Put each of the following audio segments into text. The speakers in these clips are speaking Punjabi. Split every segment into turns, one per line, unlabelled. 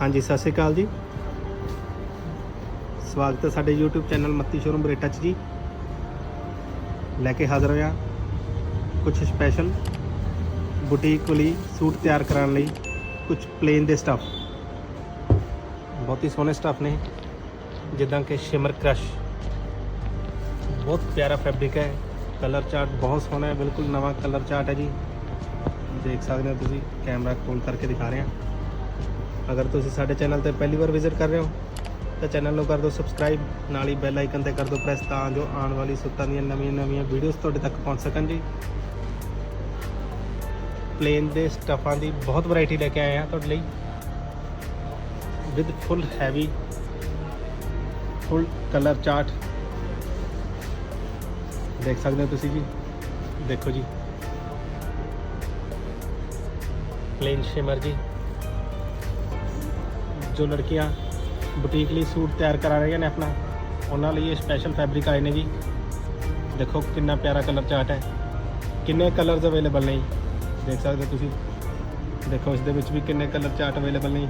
ਹਾਂਜੀ, ਸਤਿ ਸ਼੍ਰੀ ਅਕਾਲ ਜੀ। ਸਵਾਗਤ ਹੈ ਸਾਡੇ YouTube channel Matti showroom Bareta 'ਚ ਜੀ। ਲੈ ਕੇ ਹਾਜ਼ਰ ਹੋਇਆ ਕੁਝ ਸਪੈਸ਼ਲ ਬੁਟੀਕ ਲਈ ਸੂਟ ਤਿਆਰ ਕਰਾਉਣ ਲਈ ਕੁਝ ਪਲੇਨ ਦੇ ਸਟੱਫ ਬਹੁਤ ਹੀ ਸੋਹਣੇ ਸਟੱਫ ਨੇ। ਜਿੱਦਾਂ ਕਿ ਸ਼ਿਮਰ ਕ੍ਰਸ਼ ਬਹੁਤ ਪਿਆਰਾ ਫੈਬਰਿਕ ਹੈ। ਕਲਰ ਚਾਰਟ ਬਹੁਤ ਸੋਹਣਾ ਹੈ। ਬਿਲਕੁਲ ਨਵਾਂ ਕਲਰ ਚਾਰਟ ਹੈ ਜੀ। ਦੇਖ ਸਕਦੇ ਹੋ ਤੁਸੀਂ ਕੈਮਰਾ ਖੋਲ ਕਰਕੇ ਦਿਖਾ ਰਹੇ। ਹਾਂ ਅਗਰ ਤੁਸੀਂ ਸਾਡੇ ਚੈਨਲ ਤੇ ਪਹਿਲੀ ਵਾਰ ਵਿਜ਼ਿਟ ਕਰ ਰਹੇ ਹੋ, ਤਾਂ ਚੈਨਲ ਨੂੰ ਕਰ ਦਿਓ ਸਬਸਕ੍ਰਾਈਬ ਨਾਲ ਹੀ ਬੈਲ ਆਈਕਨ ਤੇ ਕਰ ਦਿਓ ਪ੍ਰੈਸ ਤਾਂ ਜੋ ਆਉਣ ਵਾਲੀ ਸੁੱਤਾਂ ਦੀਆਂ ਨਵੀਆਂ-ਨਵੀਆਂ ਵੀਡੀਓਜ਼ ਤੁਹਾਡੇ ਤੱਕ ਪਹੁੰਚ ਸਕਣ ਜੀ। ਪਲੇਨ ਦੇ ਸਟਫਾਂ ਦੀ ਬਹੁਤ ਵੈਰਾਈਟੀ ਲੈ ਕੇ ਆਏ ਆ ਤੁਹਾਡੇ ਲਈ। With full heavy full colour chart ਦੇਖ ਸਕਦੇ ਹੋ ਤੁਸੀਂ ਜੀ। ਦੇਖੋ ਜੀ। ਪਲੇਨ ਸ਼ਿਮਰ ਜੀ। ਜੋ ਲੜਕੀਆਂ ਬੁਟੀਕ ਲਈ ਸੂਟ ਤਿਆਰ ਕਰਾ ਰਹੀਆਂ ਨੇ ਆਪਣਾ, ਉਹਨਾਂ ਲਈ ਇਹ ਸਪੈਸ਼ਲ ਫੈਬਰਿਕ ਆਏ ਨੇ ਜੀ। ਦੇਖੋ ਕਿੰਨਾ ਪਿਆਰਾ ਕਲਰ ਚਾਰਟ ਹੈ। ਕਿੰਨੇ ਕਲਰਸ ਅਵੇਲੇਬਲ ਨੇ ਦੇਖ ਸਕਦੇ ਹੋ ਤੁਸੀਂ। ਦੇਖੋ ਇਸ ਦੇ ਵਿੱਚ ਵੀ ਕਿੰਨੇ ਕਲਰ ਚਾਰਟ ਅਵੇਲੇਬਲ ਨੇ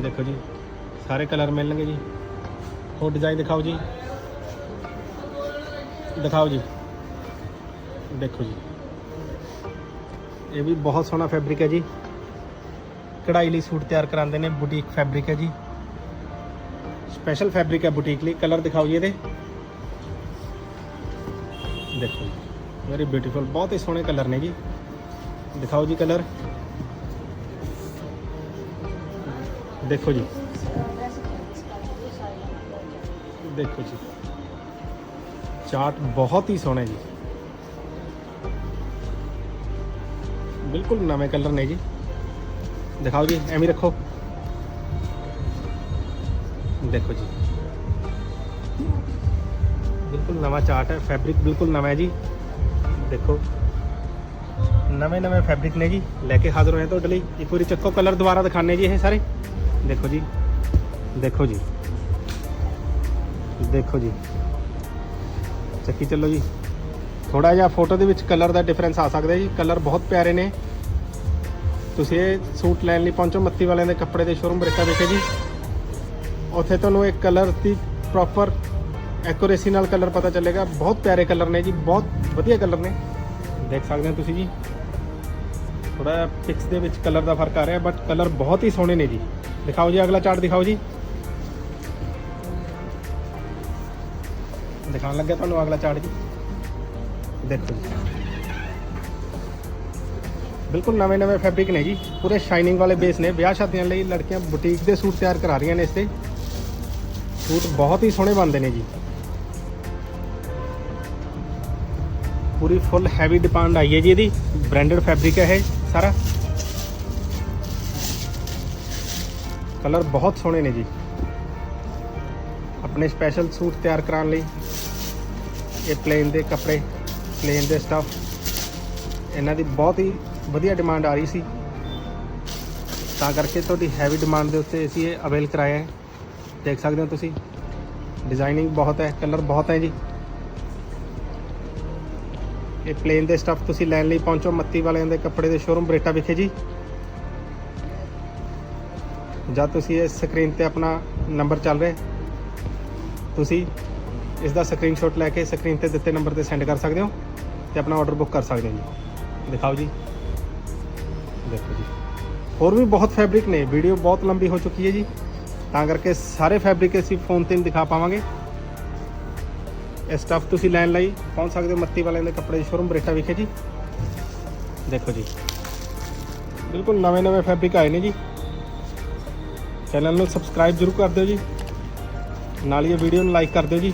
ਦੇਖੋ ਜੀ, ਸਾਰੇ ਕਲਰ ਮਿਲਣਗੇ ਜੀ। ਹੋਰ ਡਿਜ਼ਾਈਨ ਦਿਖਾਓ ਜੀ। ਦਿਖਾਓ ਜੀ। ਦੇਖੋ ਜੀ। ਇਹ ਵੀ ਬਹੁਤ ਸੋਹਣਾ ਫੈਬਰਿਕ ਹੈ ਜੀ। ਕਢਾਈ ਲਈ ਸੂਟ ਤਿਆਰ ਕਰਾਉਂਦੇ ਨੇ, ਬੁਟੀਕ ਫੈਬਰਿਕ ਹੈ ਜੀ। ਸਪੈਸ਼ਲ ਫੈਬਰਿਕ ਹੈ ਬੁਟੀਕ ਲਈ। ਕਲਰ ਦਿਖਾਓ ਜੀ ਇਹਦੇ। ਦੇਖੋ ਵੈਰੀ ਬਿਊਟੀਫੁਲ ਬਹੁਤ ਹੀ ਸੋਹਣੇ ਕਲਰ ਨੇ ਜੀ। ਦਿਖਾਓ ਜੀ ਕਲਰ ਦੇਖੋ ਜੀ। ਦੇਖੋ ਜੀ। ਚਾਰਟ ਬਹੁਤ ਹੀ ਸੋਹਣੇ ਜੀ। ਬਿਲਕੁਲ ਨਵੇਂ ਕਲਰ ਨੇ ਜੀ। ਦਿਖਾਓ ਜੀ, ਐਵੇਂ ਰੱਖੋ। ਦੇਖੋ ਜੀ। ਬਿਲਕੁਲ ਨਵਾਂ ਚਾਰਟ ਹੈ ਫੈਬਰਿਕ ਬਿਲਕੁਲ ਨਵਾਂ ਹੈ ਜੀ। ਦੇਖੋ। ਨਵੇਂ ਨਵੇਂ ਫੈਬਰਿਕ ਨੇ ਜੀ, ਲੈ ਕੇ ਹਾਜ਼ਰ ਹੋਏ ਤੁਹਾਡੇ ਲਈ। ਇੱਕ ਵਾਰੀ ਚੱਕੋ ਕਲਰ ਦੁਬਾਰਾ ਦਿਖਾਣੇ ਜੀ ਇਹ ਸਾਰੇ। ਦੇਖੋ ਜੀ। ਦੇਖੋ ਜੀ। ਦੇਖੋ ਜੀ। ਚੱਕੀ ਚੱਲੋ ਜੀ। ਥੋੜਾ ਜਿਹਾ ਫੋਟੋ ਦੇ ਵਿੱਚ ਕਲਰ ਦਾ ਡਿਫਰੈਂਸ ਆ ਸਕਦਾ ਜੀ। ਕਲਰ ਬਹੁਤ ਪਿਆਰੇ ਨੇ। ਤੁਸੀਂ ਇਹ ਸੂਟ ਲੈਣ ਲਈ ਪਹੁੰਚੋ ਮੱਤੀ ਵਾਲਿਆਂ ਦੇ ਕੱਪੜੇ ਦੇ ਸ਼ੋਰੂਮ ਬਰੇਟਾ ਵਿਖੇ ਜੀ। ਉੱਥੇ ਤੁਹਾਨੂੰ ਇੱਕ ਕਲਰ ਦੀ ਪ੍ਰੋਪਰ ਐਕੂਰੇਸੀ ਨਾਲ ਕਲਰ ਪਤਾ ਚੱਲੇਗਾ। ਬਹੁਤ ਪਿਆਰੇ ਕਲਰ ਨੇ ਜੀ, ਬਹੁਤ ਵਧੀਆ ਕਲਰ ਨੇ। ਦੇਖ ਸਕਦੇ ਹੋ ਤੁਸੀਂ ਜੀ। ਥੋੜਾ ਪਿਕਸ ਦੇ ਵਿੱਚ ਕਲਰ ਦਾ ਫ਼ਰਕ ਆ ਰਿਹਾ ਬਟ ਕਲਰ ਬਹੁਤ ਹੀ ਸੋਹਣੇ ਨੇ ਜੀ। ਦਿਖਾਓ ਜੀ, ਅਗਲਾ ਚਾਰਟ ਦਿਖਾਓ ਜੀ। ਦਿਖਾਉਣ ਲੱਗਿਆ ਤੁਹਾਨੂੰ ਅਗਲਾ ਚਾਰਟ ਜੀ? ਦੇਖੋ ਜੀ। ਬਿਲਕੁਲ ਨਵੇਂ ਨਵੇਂ ਫੈਬਰਿਕ ਨੇ ਜੀ। ਪੂਰੇ ਸ਼ਾਈਨਿੰਗ ਵਾਲੇ ਬੇਸ ਨੇ। ਵਿਆਹ ਸ਼ਾਦੀਆਂ ਲਈ ਲੜਕੀਆਂ ਬੁਟੀਕ ਦੇ ਸੂਟ ਤਿਆਰ ਕਰਾ ਰਹੀਆਂ ਨੇ ਇਸ ਤੇ। ਸੂਟ ਬਹੁਤ ਹੀ ਸੋਹਣੇ ਬਣਦੇ ਨੇ ਜੀ। ਪੂਰੀ ਫੁੱਲ ਹੈਵੀ ਡਿਪਾਂਡ ਆਈ ਹੈ ਜੀ ਇਹਦੀ। ਬ੍ਰਾਂਡਡ ਫੈਬਰਿਕ ਹੈ ਇਹ ਸਾਰਾ। ਕਲਰ ਬਹੁਤ ਸੋਹਣੇ ਨੇ ਜੀ। ਆਪਣੇ ਸਪੈਸ਼ਲ ਸੂਟ ਤਿਆਰ ਕਰਾਉਣ ਲਈ। ਇਹ ਪਲੇਨ ਦੇ ਕੱਪੜੇ ਪਲੇਨ ਦੇ ਸਟਫ ਇਹਨਾਂ ਦੀ ਬਹੁਤ ਹੀ ਵਧੀਆ ਡਿਮਾਂਡ ਆ ਰਹੀ ਸੀ। ਤਾਂ ਕਰਕੇ ਤੁਹਾਡੀ ਹੈਵੀ ਡਿਮਾਂਡ ਦੇ ਉੱਤੇ ਅਸੀਂ ਇਹ ਅਵੇਲ ਕਰਾਇਆ ਹੈ। ਦੇਖ ਸਕਦੇ ਹੋ ਤੁਸੀਂ। ਡਿਜ਼ਾਈਨਿੰਗ ਬਹੁਤ ਹੈ ਕਲਰ ਬਹੁਤ ਹੈ ਜੀ। ਇਹ ਪਲੇਨ ਦੇ ਸਟੱਫ ਤੁਸੀਂ ਲੈਣ ਲਈ ਪਹੁੰਚੋ, ਮੱਤੀ ਵਾਲਿਆਂ ਦੇ ਕੱਪੜੇ ਦੇ ਸ਼ੋਰੂਮ ਬਰੇਟਾ ਵਿਖੇ ਜੀ। ਜਾਂ ਤੁਸੀਂ ਇਹ ਸਕਰੀਨ ਤੇ ਆਪਣਾ ਨੰਬਰ ਚੱਲ ਰਿਹਾ ਤੁਸੀਂ ਇਸ ਦਾ ਸਕਰੀਨਸ਼ਾਟ ਲੈ ਕੇ ਸਕਰੀਨ ਤੇ ਦਿੱਤੇ ਨੰਬਰ ਤੇ ਸੈਂਡ ਕਰ ਸਕਦੇ ਹੋ ਤੇ ਆਪਣਾ ਆਰਡਰ ਬੁੱਕ ਕਰ ਸਕਦੇ ਹੋ ਜੀ। ਦਿਖਾਓ ਜੀ। ਦੇਖੋ ਜੀ। ਹੋਰ ਵੀ ਬਹੁਤ ਫੈਬਰਿਕ ਨੇ ਵੀਡੀਓ ਬਹੁਤ ਲੰਬੀ ਹੋ ਚੁੱਕੀ ਹੈ ਜੀ। ਤਾਂ ਕਰਕੇ ਸਾਰੇ ਫੈਬਰਿਕ ਅਸੀਂ ਫੋਨ ਤੇ ਨਹੀਂ ਦਿਖਾ ਪਾਵਾਂਗੇ। ਇਹ ਸਟਫ ਤੁਸੀਂ ਲੈਣ ਲਈ ਪਹੁੰਚ ਸਕਦੇ ਹੋ ਮੱਤੀ ਵਾਲਿਆਂ ਦੇ ਕੱਪੜੇ ਸ਼ੋਰੂਮ ਬਰੇਟਾ ਵਿਖੇ ਜੀ। ਦੇਖੋ ਜੀ। ਬਿਲਕੁਲ ਨਵੇਂ ਨਵੇਂ ਫੈਬਰਿਕ ਆਏ ਨੇ ਜੀ। ਚੈਨਲ ਨੂੰ ਸਬਸਕ੍ਰਾਈਬ ਜ਼ਰੂਰ ਕਰ ਦਿਓ ਜੀ। ਨਾਲ ਹੀ ਇਹ ਵੀਡੀਓ ਨੂੰ ਲਾਈਕ ਕਰ ਦਿਓ ਜੀ।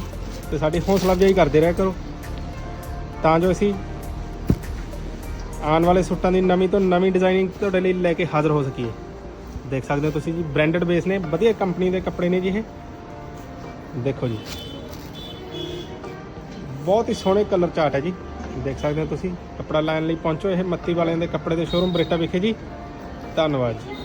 ਤੇ ਸਾਡੀ ਹੌਸਲਾ ਅਫਜ਼ਾਈ ਕਰਦੇ ਰਿਹਾ ਕਰੋ। ਤਾਂ ਜੋ ਅਸੀਂ ਆਉਣ ਵਾਲੇ ਸੂਟਾਂ ਦੀ ਨਵੀਂ ਤੋਂ ਨਵੀਂ ਡਿਜ਼ਾਈਨਿੰਗ ਤੁਹਾਡੇ ਲਈ ਲੈ ਕੇ ਹਾਜ਼ਰ ਹੋ ਸਕੀਏ। ਦੇਖ ਸਕਦੇ ਹੋ ਤੁਸੀਂ ਜੀ ਬ੍ਰਾਂਡਡ ਬੇਸ ਨੇ, ਵਧੀਆ ਕੰਪਨੀ ਦੇ ਕੱਪੜੇ ਨੇ ਜੀ ਇਹ। ਦੇਖੋ ਜੀ। ਬਹੁਤ ਹੀ ਸੋਹਣੇ ਕਲਰ ਚਾਰਟ ਹੈ ਜੀ। ਦੇਖ ਸਕਦੇ ਹੋ ਤੁਸੀਂ, ਕੱਪੜਾ ਲੈਣ ਲਈ ਪਹੁੰਚੋ ਇਹ ਮੱਤੀ ਵਾਲਿਆਂ ਦੇ ਕੱਪੜੇ ਦੇ ਸ਼ੋਰੂਮ ਬਰੇਟਾ ਵਿਖੇ ਜੀ। ਧੰਨਵਾਦ ਜੀ।